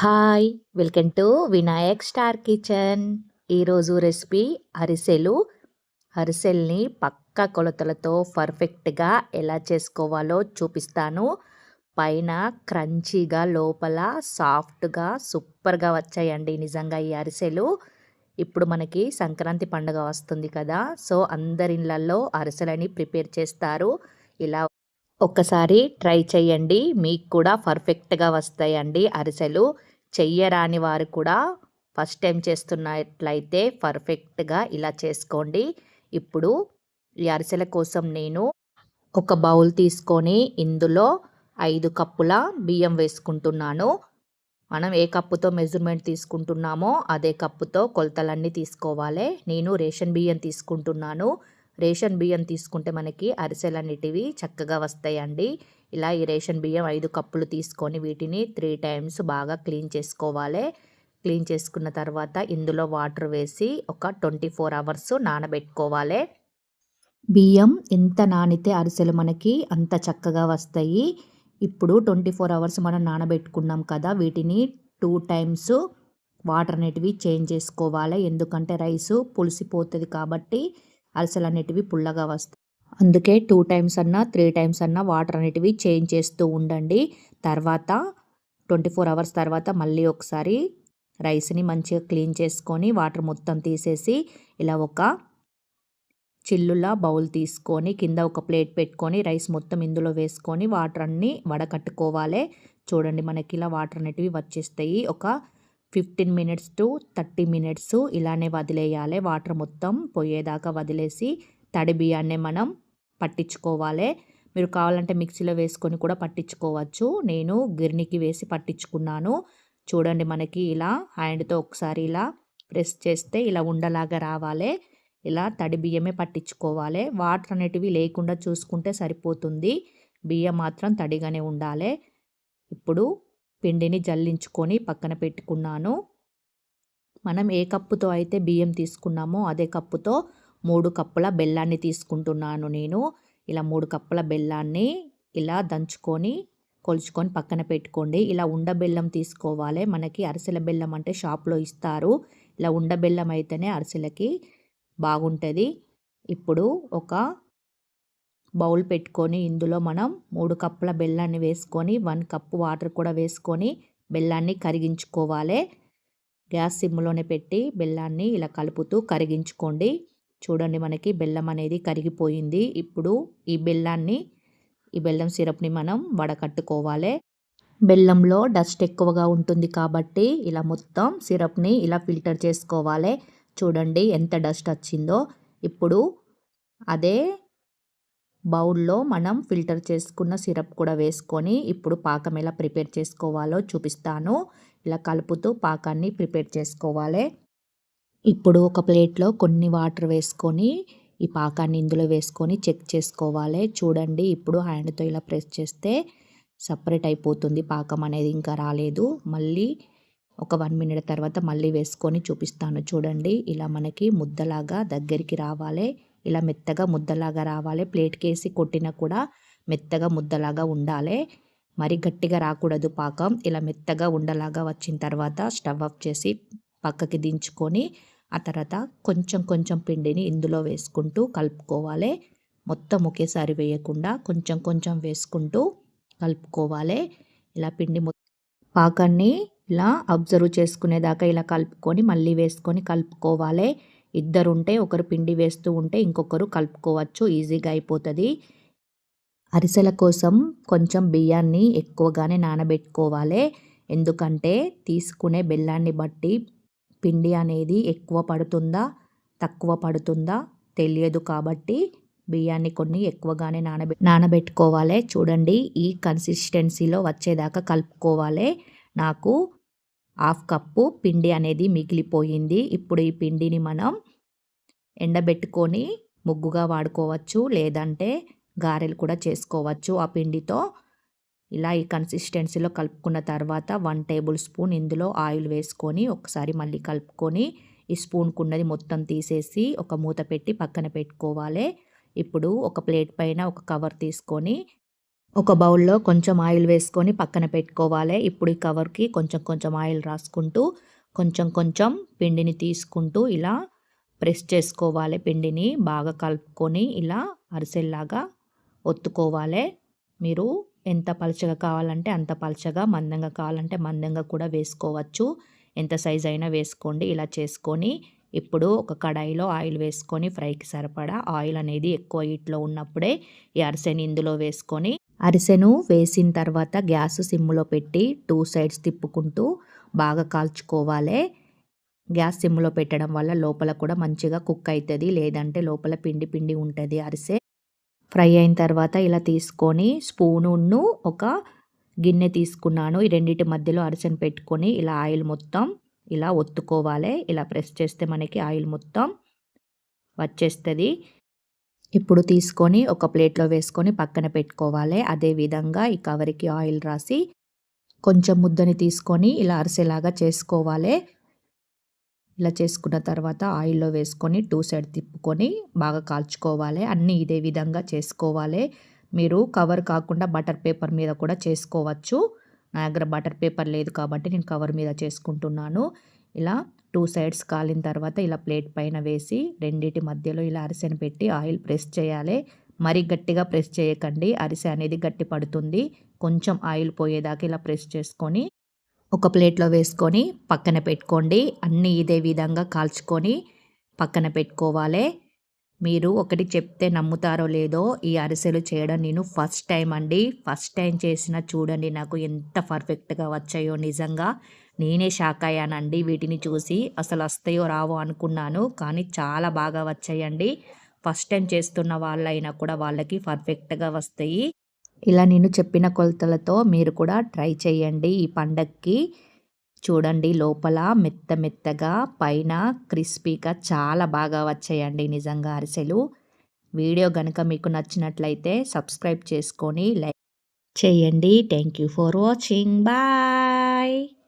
Hi welcome to Vinayak star kitchen. ఈరోజు recipe అరిసెలు. అరిసెల్ని పక్క కొలతలతో పర్ఫెక్ట్గా ఎలా చేసుకోవాలో చూపిస్తాను. పైన క్రంచీగా లోపల సాఫ్ట్గా సూపర్గా వచ్చాయండి నిజంగా ఈ అరిసెలు. ఇప్పుడు మనకి సంక్రాంతి పండుగ వస్తుంది కదా సో అందరి ఇళ్ళల్లో అరిసెలని ప్రిపేర్ చేస్తారు. ఇలా ఒక్కసారి ట్రై చేయండి మీకు కూడా పర్ఫెక్ట్గా వస్తాయండి అరిసెలు. చెయ్యరాని వారు కూడా ఫస్ట్ టైం చేస్తున్నట్లయితే పర్ఫెక్ట్గా ఇలా చేసుకోండి. ఇప్పుడు ఈ అరిసెల కోసం నేను ఒక బౌల్ తీసుకొని ఇందులో ఐదు కప్పుల బియ్యం వేసుకుంటున్నాను. మనం ఏ కప్పుతో మెజర్మెంట్ తీసుకుంటున్నామో అదే కప్పుతో కొలతలన్నీ తీసుకోవాలి. నేను రేషన్ బియ్యం తీసుకుంటున్నాను. రేషన్ బియ్యం తీసుకుంటే మనకి అరిసెలు అనేటివి చక్కగా వస్తాయండి. ఇలా ఈ రేషన్ బియ్యం ఐదు కప్పులు తీసుకొని వీటిని త్రీ టైమ్స్ బాగా క్లీన్ చేసుకోవాలి. క్లీన్ చేసుకున్న తర్వాత ఇందులో వాటర్ వేసి ఒక ట్వంటీ ఫోర్ అవర్స్ నానబెట్టుకోవాలి. బియ్యం ఎంత నానితే అరిసెలు మనకి అంత చక్కగా వస్తాయి. ఇప్పుడు ట్వంటీ ఫోర్ అవర్స్ మనం నానబెట్టుకున్నాం కదా వీటిని టూ టైమ్స్ వాటర్ అనేటివి చేంజ్ చేసుకోవాలి. ఎందుకంటే రైసు పులిసిపోతుంది కాబట్టి అరిసెలు అనేటివి పుల్లగా వస్తాయి. అందుకే టూ టైమ్స్ అన్నా త్రీ టైమ్స్ అన్నా వాటర్ అనేటివి చేంజ్ చేస్తూ ఉండండి. తర్వాత ట్వంటీ ఫోర్ అవర్స్ తర్వాత మళ్ళీ ఒకసారి రైస్ని మంచిగా క్లీన్ చేసుకొని వాటర్ మొత్తం తీసేసి ఇలా ఒక చిల్లులా బౌల్ తీసుకొని కింద ఒక ప్లేట్ పెట్టుకొని రైస్ మొత్తం ఇందులో వేసుకొని వాటర్ అన్నీ వడకట్టుకోవాలి. చూడండి మనకి ఇలా వాటర్ అనేటివి వచ్చేస్తాయి. ఒక fifteen minutes to thirty minutes ఇలానే వదిలేయాలి. వాటర్ మొత్తం పోయేదాకా వదిలేసి తడి బియ్యాన్ని మనం పట్టించుకోవాలి. మీరు కావాలంటే మిక్సీలో వేసుకొని కూడా పట్టించుకోవచ్చు. నేను గిర్నికి వేసి పట్టించుకున్నాను. చూడండి మనకి ఇలా హ్యాండ్తో ఒకసారి ఇలా ప్రెస్ చేస్తే ఇలా ఉండలాగా రావాలి. ఇలా తడి బియ్యమే పట్టించుకోవాలి. వాటర్ అనేటివి లేకుండా చూసుకుంటే సరిపోతుంది. బియ్యం మాత్రం తడిగానే ఉండాలి. ఇప్పుడు పిండిని జల్లించుకొని పక్కన పెట్టుకున్నాను. మనం ఏ కప్పుతో అయితే బియ్యం తీసుకున్నామో అదే కప్పుతో మూడు కప్పుల బెల్లాన్ని తీసుకుంటున్నాను నేను. ఇలా మూడు కప్పుల బెల్లాన్ని ఇలా దంచుకొని కొలుచుకొని పక్కన పెట్టుకోండి. ఇలా ఉండబెల్లం తీసుకోవాలి. మనకి అరిసెల బెల్లం అంటే షాప్లో ఇస్తారు. ఇలా ఉండబెల్లం అయితేనే అరిసెలకి బాగుంటుంది. ఇప్పుడు ఒక బౌల్ పెట్టుకొని ఇందులో మనం మూడు కప్పుల బెల్లాన్ని వేసుకొని వన్ కప్పు వాటర్ కూడా వేసుకొని బెల్లాన్ని కరిగించుకోవాలి. గ్యాస్ సిమ్లోనే పెట్టి బెల్లాన్ని ఇలా కలుపుతూ కరిగించుకోండి. చూడండి మనకి బెల్లం అనేది కరిగిపోయింది. ఇప్పుడు ఈ బెల్లాన్ని ఈ బెల్లం సిరప్ని మనం వడకట్టుకోవాలి. బెల్లంలో డస్ట్ ఎక్కువగా ఉంటుంది కాబట్టి ఇలా మొత్తం సిరప్ని ఇలా ఫిల్టర్ చేసుకోవాలి. చూడండి ఎంత డస్ట్ వచ్చిందో. ఇప్పుడు అదే బౌల్లో మనం ఫిల్టర్ చేసుకున్న సిరప్ కూడా వేసుకొని ఇప్పుడు పాకం ఎలా ప్రిపేర్ చేసుకోవాలో చూపిస్తాను. ఇలా కలుపుతూ పాకాన్ని ప్రిపేర్ చేసుకోవాలి. ఇప్పుడు ఒక ప్లేట్లో కొన్ని వాటర్ వేసుకొని ఈ పాకాన్ని ఇందులో వేసుకొని చెక్ చేసుకోవాలి. చూడండి ఇప్పుడు హ్యాండ్తో ఇలా ప్రెస్ చేస్తే సపరేట్ అయిపోతుంది. పాకం అనేది ఇంకా రాలేదు. మళ్ళీ ఒక వన్ మినిట్ తర్వాత మళ్ళీ వేసుకొని చూపిస్తాను. చూడండి ఇలా మనకి ముద్దలాగా దగ్గరికి రావాలి. ఇలా మెత్తగా ముద్దలాగా రావాలి. ప్లేట్కి వేసి కొట్టినా కూడా మెత్తగా ముద్దలాగా ఉండాలి. మరి గట్టిగా రాకూడదు పాకం. ఇలా మెత్తగా ఉండలాగా వచ్చిన తర్వాత స్టవ్ ఆఫ్ చేసి పక్కకి దించుకొని ఆ తర్వాత కొంచెం కొంచెం పిండిని ఇందులో వేసుకుంటూ కలుపుకోవాలి. మొత్తం ఒకేసారి వేయకుండా కొంచెం కొంచెం వేసుకుంటూ కలుపుకోవాలి. ఇలా పిండి పాకాన్ని ఇలా అబ్జర్వ్ చేసుకునేదాకా ఇలా కలుపుకొని మళ్ళీ వేసుకొని కలుపుకోవాలి. ఇద్దరు ఉంటే ఒకరు పిండి వేస్తూ ఉంటే ఇంకొకరు కలుపుకోవచ్చు ఈజీగా అయిపోతుంది. అరిసెల కోసం కొంచెం బియ్యాన్ని ఎక్కువగానే నానబెట్టుకోవాలి. ఎందుకంటే తీసుకునే బెల్లాన్ని బట్టి పిండి అనేది ఎక్కువ పడుతుందా తక్కువ పడుతుందా తెలియదు కాబట్టి బియ్యాన్ని కొన్ని ఎక్కువగానే నానబె నానబెట్టుకోవాలి. చూడండి ఈ కన్సిస్టెన్సీలో వచ్చేదాకా కలుపుకోవాలి. నాకు హాఫ్ కప్పు పిండి అనేది మిగిలిపోయింది. ఇప్పుడు ఈ పిండిని మనం ఎండబెట్టుకొని ముగ్గుగా వాడుకోవచ్చు లేదంటే గారెలు కూడా చేసుకోవచ్చు ఆ పిండితో. ఇలా ఈ కన్సిస్టెన్సీలో కలుపుకున్న తర్వాత వన్ టేబుల్ స్పూన్ ఇందులో ఆయిల్ వేసుకొని ఒకసారి మళ్ళీ కలుపుకొని ఈ స్పూన్కున్నది మొత్తం తీసేసి ఒక మూత పెట్టి పక్కన పెట్టుకోవాలి. ఇప్పుడు ఒక ప్లేట్ పైన ఒక కవర్ తీసుకొని ఒక బౌల్లో కొంచెం ఆయిల్ వేసుకొని పక్కన పెట్టుకోవాలి. ఇప్పుడు ఈ కవర్కి కొంచెం కొంచెం ఆయిల్ రాసుకుంటూ కొంచెం కొంచెం పిండిని తీసుకుంటూ ఇలా ప్రెస్ చేసుకోవాలి పిండిని. బాగా కలుపుకొని ఇలా అరిసెల్లాగా ఒత్తుకోవాలి. మీరు ఎంత పలచగా కావాలంటే అంత పలచగా మందంగా కావాలంటే మందంగా కూడా వేసుకోవచ్చు. ఎంత సైజ్ అయినా వేసుకోండి. ఇలా చేసుకొని ఇప్పుడు ఒక కడాయిలో ఆయిల్ వేసుకొని ఫ్రైకి సరిపడా ఆయిల్ అనేది ఎక్కువ హీట్లో ఉన్నప్పుడే ఈ అరిసెని ఇందులో వేసుకొని అరిసెను వేసిన తర్వాత గ్యాస్ సిమ్లో పెట్టి టూ సైడ్స్ తిప్పుకుంటూ బాగా కాల్చుకోవాలి. గ్యాస్ సిమ్లో పెట్టడం వల్ల లోపల కూడా మంచిగా కుక్ అవుతుంది లేదంటే లోపల పిండి పిండి ఉంటుంది. అరిసె ఫ్రై అయిన తర్వాత ఇలా తీసుకొని స్పూనును ఒక గిన్నె తీసుకున్నాను. ఈ రెండింటి మధ్యలో అరిసెను పెట్టుకొని ఇలా ఆయిల్ మొత్తం ఇలా ఒత్తుకోవాలి. ఇలా ప్రెస్ చేస్తే మనకి ఆయిల్ మొత్తం వచ్చేస్తుంది. ఇప్పుడు తీసుకొని ఒక ప్లేట్లో వేసుకొని పక్కన పెట్టుకోవాలి. అదేవిధంగా ఈ కవర్కి ఆయిల్ రాసి కొంచెం ముద్దని తీసుకొని ఇలా అరిసెలాగా చేసుకోవాలి. ఇలా చేసుకున్న తర్వాత ఆయిల్లో వేసుకొని టూ సైడ్ తిప్పుకొని బాగా కాల్చుకోవాలి. అన్నీ ఇదే విధంగా చేసుకోవాలి. మీరు కవర్ కాకుండా బటర్ పేపర్ మీద కూడా చేసుకోవచ్చు. నా దగ్గర బటర్ పేపర్ లేదు కాబట్టి నేను కవర్ మీద చేసుకుంటున్నాను. ఇలా టూ సైడ్స్ కాలిన తర్వాత ఇలా ప్లేట్ పైన వేసి రెండింటి మధ్యలో ఇలా అరిసెను పెట్టి ఆయిల్ ప్రెస్ చేయాలి. మరీ గట్టిగా ప్రెస్ చేయకండి. అరిసె అనేది గట్టి పడుతుంది. కొంచెం ఆయిల్ పోయేదాకా ఇలా ప్రెస్ చేసుకొని ఒక ప్లేట్లో వేసుకొని పక్కన పెట్టుకోండి. అన్నీ ఇదే విధంగా కాల్చుకొని పక్కన పెట్టుకోవాలి. మీరు ఒకటి చెప్తే నమ్ముతారో లేదో ఈ అరిసెలు చేయడం నేను ఫస్ట్ టైం అండి. ఫస్ట్ టైం చేసిన చూడండి నాకు ఎంత పర్ఫెక్ట్గా వచ్చాయో నిజంగా. నేనే షాక్ అయ్యానండి వీటిని చూసి. అసలు వస్తాయో రావో అనుకున్నాను కానీ చాలా బాగా వచ్చాయండి. ఫస్ట్ టైం చేస్తున్న వాళ్ళైనా కూడా వాళ్ళకి పర్ఫెక్ట్గా వస్తాయి. ఇలా నేను చెప్పిన కొలతలతో మీరు కూడా ట్రై చేయండి ఈ పండక్కి. చూడండి లోపల మెత్త మెత్తగా పైన క్రిస్పీగా చాలా బాగా వచ్చాయండి నిజంగా అరిసెలు. వీడియో కనుక మీకు నచ్చినట్లయితే సబ్స్క్రైబ్ చేసుకొని లైక్ చేయండి. Thank you for watching. Bye.